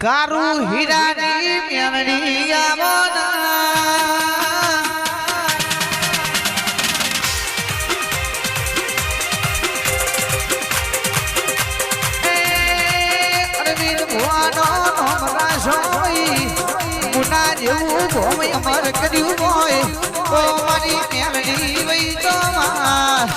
કારું હીરાની સોઈ મુના જેવું ભોય અમર કર્યું હોય ઓ મારી મેળણી વઈ તો માં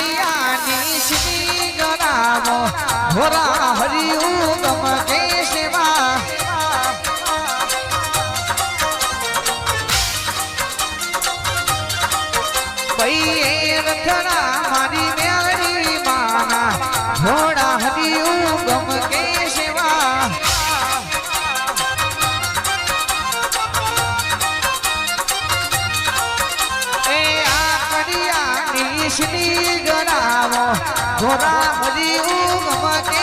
આકડિયાની શ્રી ગરામો ભોરા હરિયું ગમ કે સેવા પૈયે રખડા ગમ કે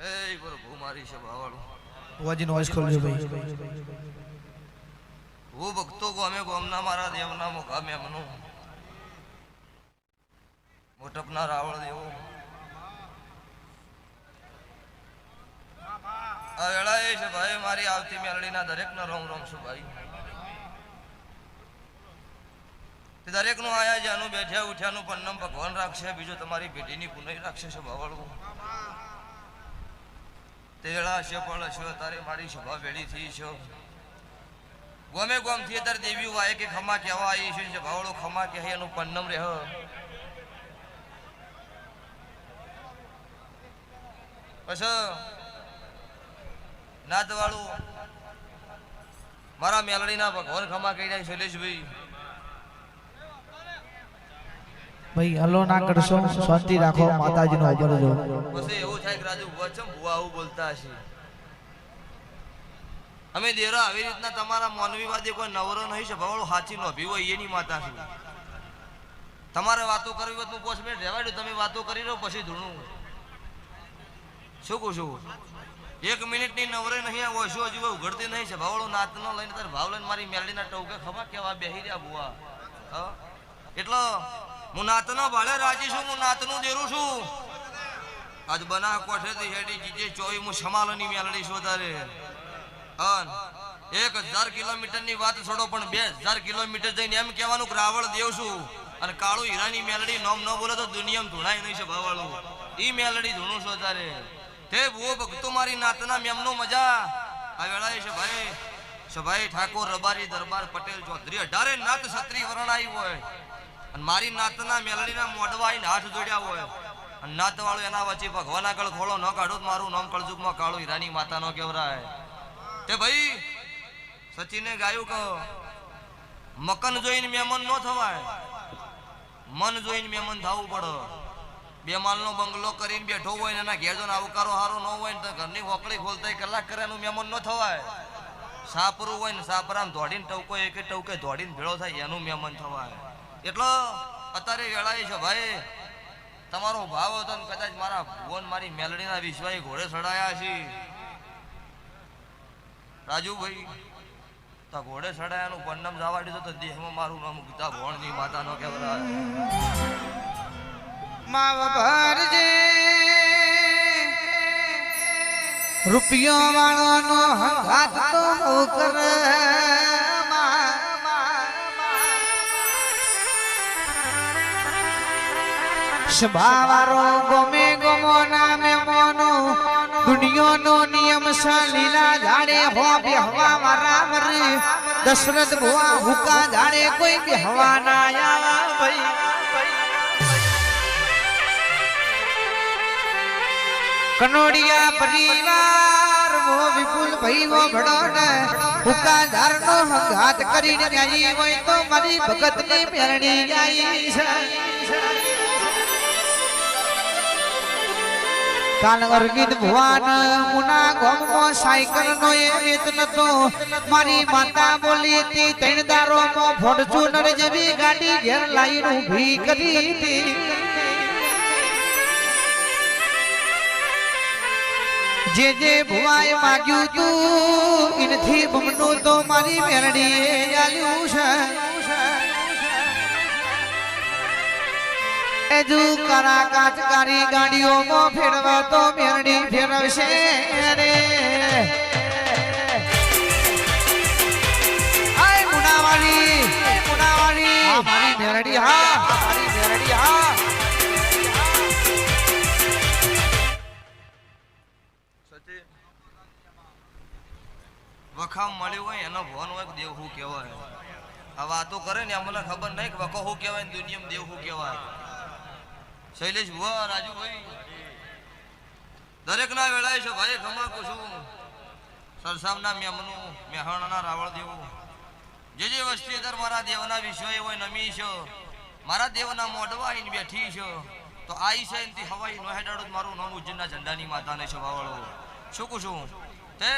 એ બરો ભૂ મારી છે ભક્તો ગમે ગોમના મારા દેવના મુકામે એમનું મોટપના રાવળ દેવો. એ છે ભાઈ મારી આવતી મેલડીના દરેકના રોમ રોમ છું ભાઈ. દરેકનું આયા જ્યાંનું બેઠ્યા, ઉઠ્યાનું પન્નમ ભગવાન રાખશે, બીજું તમારી પેઢીની પુનઃ રાખશે છે ભાવાળું તેડા છે, પણ છો તારે મારી સભા ભેળી થઈ છો. ગમે ગોમથી તાર દેવી વાય કે ખમા કહેવા આવી છે જે ભાવળો ખમા કહે એનું પન્નમ રેહ. પછી નાદ વાળું મારા મેલડીના ભગવાન ખમા કહી જાય શૈલેષભાઈ. ભાઈ હલો ના કરશો શાંતિ રાખો માતાજીનો અબર જો. પછી એવું થાય કે રાજુ ભુવા ભુવા આવું બોલતા હશે. અમે દેરો આવી રીતના તમારા માનવીવાદી કોઈ નવરો નહીં છે ભવાળો હાચી નો ભીવો એની માતા છે. તમારે વાતો કરવી હોય તો પોસ્ટ મિનિટ રહેવા દો તમે વાતો કરી રહ્યો પછી ધૂણું. શું કહું છું? એક મિનિટની નવરે નહીં ઓછો હજુ ઉઘડતી નહીં છે. ભાવળો નાતનો લઈને તાર ભાવ લઈને મારી મેલડીના ટોકે ખબર કેવા બેહી રહ્યા હા? એટલો હું નાતનો ભાડે રાજી છું, હું નાતનું દેરું છું. આજ બના કોઠેથી હેડી જીજે ચોવી હું સમાલોની મેલડી છું તારે. અન એક હજાર કિલોમીટરની વાત છોડો, પણ બે હજાર કિલોમીટર જઈને એમ કહેવાનું રાવળ દેવ છું. અને કાળું હીરાની મેલડી નોમ ન બોલે તો દુનિયામાં ધૂણાય નહીં છે ભાવાળું. ઈ મેલડી ધૂણું છું તારે. તે ભૂવો ભક્તો, મારી નાતના મેમનો મજા. આ વેળાએ છે ભાઈ સભાઈ ઠાકોર રબારી દરબાર પટેલ ચૌધરી અઢારે નાત છત્રી વરણાઈ હોય. અને મારી નાતના મેલડીના મોઢવા આવીને હાથ જોડ્યા હોય. અને નાત વાળું એના વચ્ચે ભગવાન આગળ ખોળો ન કાઢો મારું નામ કળજુગમાં કાળું હીરાની માતા નો કેવરાય. તે ભાઈ, સચિને ગાયું કહો, મકન જોઈને મેમન ન થવાય. મન જોઈને મેમન થવું પડે. બે માલનો બંગલો કરીને બેઠો હોય ને એના ઘેર આવકારો સારો ન હોય ને તો ઘરની વોકડી ખોલતા કલાક કરે એનું મહેમાન ન થવાય. સાપરું હોય ને સાપરામ દોડીને ટવકો, એક ટવકે દોડીને ભેળો થાય, એનું મહેમાન થવાય. એટલો અત્યારે વેળાએ છે ભાઈ. તમારો ભાવ હતો ને કદાચ મારા ભુવન, મારી મેલડીના વિશ્વાએ ઘોડે ચડાયા છે. રાજુભાઈ, તો ઘોડે ચડાયાનું પરનામ જવા દીધું તો દેહમાં મારું નામ ગીતા ભોણની માતાનો કહેવાય. માવ ભરજે. રૂપિયો વાળો હંગાત તો બહુ કરે. ગમે ગમો નામે મોનો. દુનિયાનો નિયમ છે લીલા ઝાડે હો બેહવા દશરથ ભુવા હુકા ઝાડે કોઈ બેહવા ના આવા ભાઈ. કનોડિયા પરિવાર વો વિપુલ ભાઈ વો ભડોને હુકાદાર નો હંગાત કરીને ન્યાયી હોય તો મારી ભગતની મેરણી જાય છે. કાલ અરવિંદ ભુવાન મુના ગોમો સાયકલ નો એ વેત નતો. મારી માતા બોલી હતી ત્રણ દારો માં ફોર્ચ્યુનર જેવી ગાડી ઘેર લાઈન ઊભી કરી હતી. જે જે ભુવાએ માગ્યું તું, ઇનથી બમનું તો મારી મેરડીએ આલ્યું છે. એજુ કરા કાચકારી ગાડીઓમાં ફેરવા તો મેરડી ફેરવશે રે. મુનાવાળી મુનાવાળી મારી મેરડી, હા. વખામ મળ્યું હોય, એનો ભવન હોય દેવ શું કહેવાય. આ વાતો કરે ને અમને ખબર નહીં કે વકો શું કહેવાય દુનિયામાં દેવ શું કહેવાય. શૈલેષ ભુવા, રાજુભાઈ. દરેકના વેળાએ છે ભાઈ ખમાકું છું સરસામના મેમનું, મેહાણના રાવળ દેવું. જે જે વસ્તી અંદર મારા દેવના વિષય હોય, નમી છે. મારા દેવના મોઢવા આવીને બેઠી છે. તો આઈ છે એનથી હવાઈ નો હેડાડો મારું નામ ઉજ્જૈનના ઝંડાની માતાને છે, વાવળો. શું કહું છું તે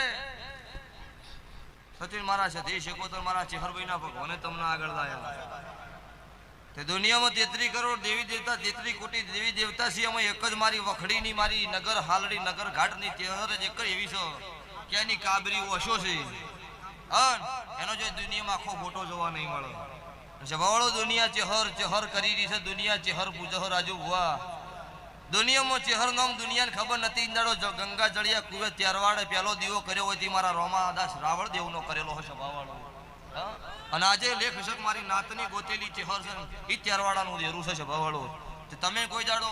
સચિન મારા છે તે શેકોતર મારા ચેહરભાઈના ભગવાને તમને આગળ લાયા. તે દુનિયામાં તેત્રી કરોડ દેવી દેવતા, તેત્રી કોટી દેવી દેવતા છે અમે એક જ મારી વખડીની મારી નગર હાલડી, નગર ઘાટની તેહર જ એક એવી છે કે એની કાબરી ઓશો છે. અન એનો જે દુનિયામાં આખો ફોટો જોવા નહીં મળે. જવાળો દુનિયા ચેહર ચેહર કરી રહી છે, દુનિયા ચેહર પૂજહ રાજુ ભુવા. દુનિયામાં ચહેર નામ દુનિયાને ખબર નથી. ઇંદાડો ગંગા, જળિયા કુવે ત્યારવાડે પહેલો દીવો કર્યો હોય તે મારા રોમાદાસ રાવળ દેવનો કરેલો હશે ભાવાળો અને આજે લેખ હશે મારી નાતની ગોતેલી ચહેર છે એ ત્યારવાડાનું દેરું છે ભાવાળો તમે કોઈ જાડો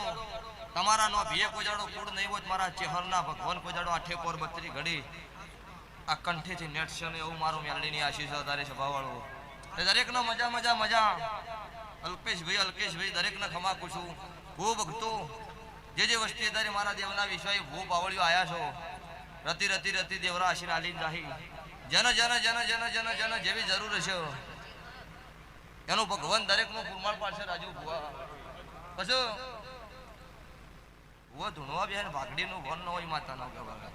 તમારા નો ભીએ કોઈ જાડો કુડ નહીં હોય મારા ચહેરના ભગવાન કોઈ જાડો આઠે કોર બત્રી ઘડી. આ કંઠેથી નેટ છે ને એવું મારું મેલડીની આશીષ વધારે છે ભાવાળો દરેકનો મજા મજા મજા. અલ્પેશભાઈ, અલ્કેશભાઈ, દરેકને ખમાકું છું. ખૂબ ભક્તો. જે જે વસ્તી અત્યારે મારા દેવના વિષય ભૂ પાવળીઓ આયા છો, રતિ રતિ રતિ દેવરા આશીર આલીન જાહી. જન જન જન જન જન જન જેવી જરૂર છે એનું ભગવાન દરેકનું પુરમાળ પાડશે રાજુ ભુવા. પછી ભુવા ધૂણવા બેન ભાગડીનું ભણ ન હોય માતાના કહેવાય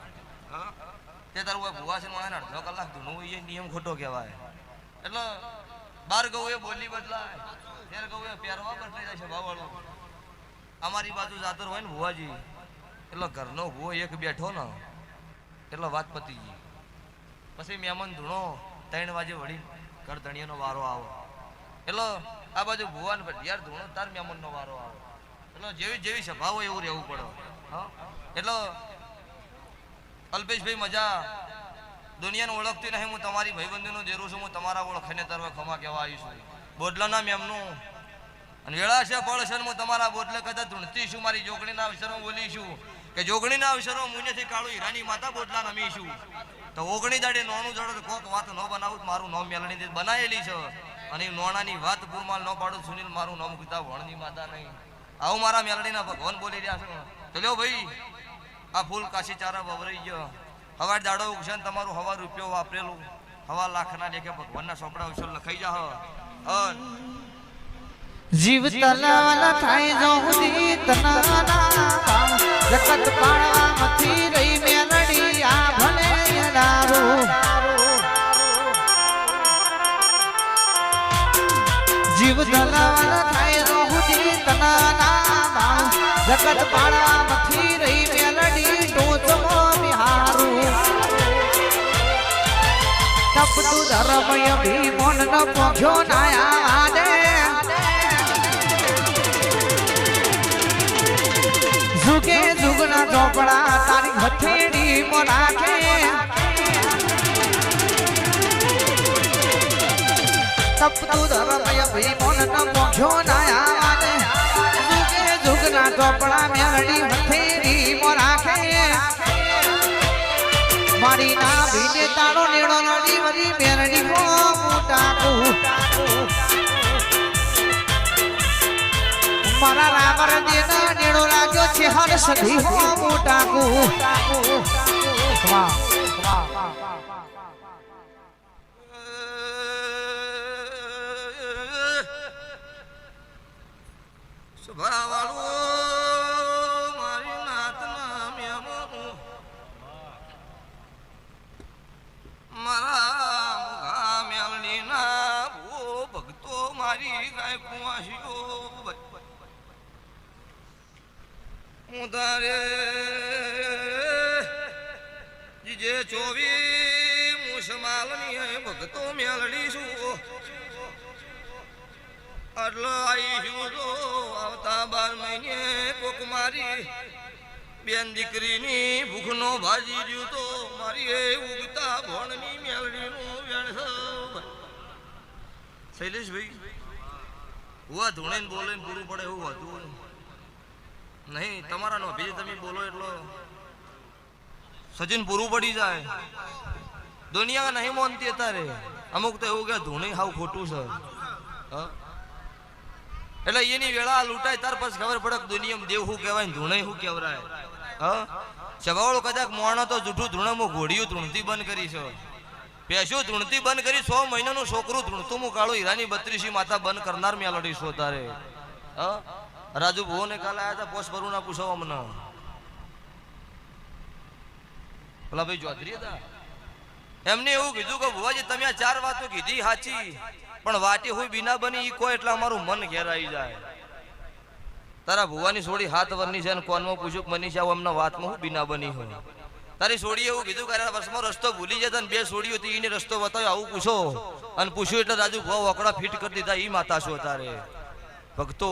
તે તારું ભુવા છે ને મને અડધો કલાક ધૂણવું એ નિયમ ખોટો કહેવાય. એટલે બાર ગૌ એ બોલી બદલાય, તેર ગૌ એ પહેરવા બદલાઈ જાય છે ભાવવાળો અમારી બાજુ જાતર હોય ને ભુવાજી, એટલે ઘરનો ભુવો એક બેઠો ને, એટલે વાત પતી ગઈ. પછી મહેમાન ધૂણો, ત્રણ વાગે વળી ઘર ધણીયાનો વારો આવો. એટલે આ બાજુ ભુવાન યાર ધૂણો, તાર મહેમાનનો વારો આવે. એટલે જેવી જેવી સભા હોય એવું રહેવું પડે. હા? એટલે અલ્પેશભાઈ મજા, દુનિયાને ઓળખતી નહીં, હું તમારી ભાઈબંધીનું જેરું છું, હું તમારા ઓળખાઈને તરવે ખમા કહેવા આવી છું. બોડલાના મેમનું અને વેળા છે, ફળ છે ને હું તમારા બોટલે કદાચ ધૂણતીશું, મારી જોગણીના અવસરો બોલીશું. કે જોગણીના અવસરો મુનેથી કાળું હીરાની માતા બોટલા નમીશું તો ઓગણી દાડે નોનું જડો કોક વાત ન બનાવું મારું નામ મેલણી બનાવેલી છે. અને નોણાની વાત ગુરમાલ ન પાડું, સુનિલ મારું નામ કીધા, વણની માતા નહીં. આવું મારા મેલડીના ભગવાન બોલી રહ્યા છે. તો ભાઈ, આ ફૂલ કાશી ચારા વવરાઈ ગયો. હવા દાડો ઉગશે તમારું હવા રૂપિયો વાપરેલું. હવા લાખના લેખે ભગવાનના સોપડા અવસર લખાઈ જા અન જીવ તલાવલ થાય જો હુદી તનાના જગત પાળવામાંથી રહી મેલડી, આ ભલે યડારો જીવ તલાવલ થાય જો હુદી તનાના જગત પાળવામાંથી રહી મેલડી, ટોચમો તપ તપતું ધર્મય ભીમોન ન પોખ્યો નાયા જુગના ચોપડા તારી હથેળી રાખે. તપતું ધર્મય ભીમોન ન પોખ્યો નાયા દે જુગે જુગના ચોપડા મેરડી હથેળી રાખે. મારી ના ભીને તારો નેડો નડી વરી મેરડી કો મોટાકુ. મારા રામર દેના નેડો લાગ્યો છે હર સધી હો મોટાકુ. વાહ સ્વભાવવાળું એટલે આવી છું તો આવતા બાર મહિને કોક મારી બેન દીકરીની ભૂખનો ભાજી રહ્યું તો મારી એ ઉગતા ભણની મેલડીનું વેણ શૈલેષભાઈ, હુવા ધોણે બોલે પૂરું પડે એવું હતું નહીં. તમારા નો અભિજય તમે બોલો એટલો સચિન પૂરું પડી જાય. દુનિયા નહીં મોનતી અત્યારે. અમુક તો એવું કે ધૂણી હાવ ખોટું છે. હ? એટલે એની વેળા લૂંટાય, તાર પછી ખબર પડે દુનિયામાં દેવ શું કહેવાય ધૂણે શું કહેવાય હ? સવાળો કદાચ મોણો તો જૂઠું ધૂણમું ઘોડીયું ધૂણતી બંધ કરી છે. પેશું ધૂણતી બંધ કરી, સો મહિનાનું છોકરું ધૂણતું હું કાળું હીરાની બત્રીસી માતા બંધ કરનાર મેં લડીશું તારે. હ? રાજુ ભુવો ને કાલે આવ્યા હતા પોસ્ટ ભરું ના પૂછો અમને. પેલા ભાઈ ચૌધરી હતા? એમને એવું કીધું કે ભુવાજી તમે આ ચાર વાતો કીધી સાચી. પણ વાટી હોય બીના બની, ઈ કોઈ એટલે અમારું મન ઘેરાઈ જાય. તારા ભુવાની સોડી હાથ વરની છે અને કોનમાં પૂછ્યું મનીષા અમને વાતમાં હું બીના બની હોય તારી સોડી એવું કીધું કે વર્ષમાં રસ્તો ભૂલી જતા ને બે સોડી હતી એને રસ્તો બતાવ્યો, આવું પૂછો. અને પૂછ્યું એટલે રાજુ ભાવ વકડા ફિટ કરી દીધા એ માતા છો તારે. ભક્તો,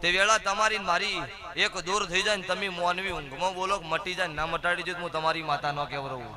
તે વેળા તમારી મારી એક દૂર થઈ જાય ને તમે મોનવી ઊંઘમાં બોલો મટી જાય ને મટાડી દો હું તમારી માતા ન કહેવરવું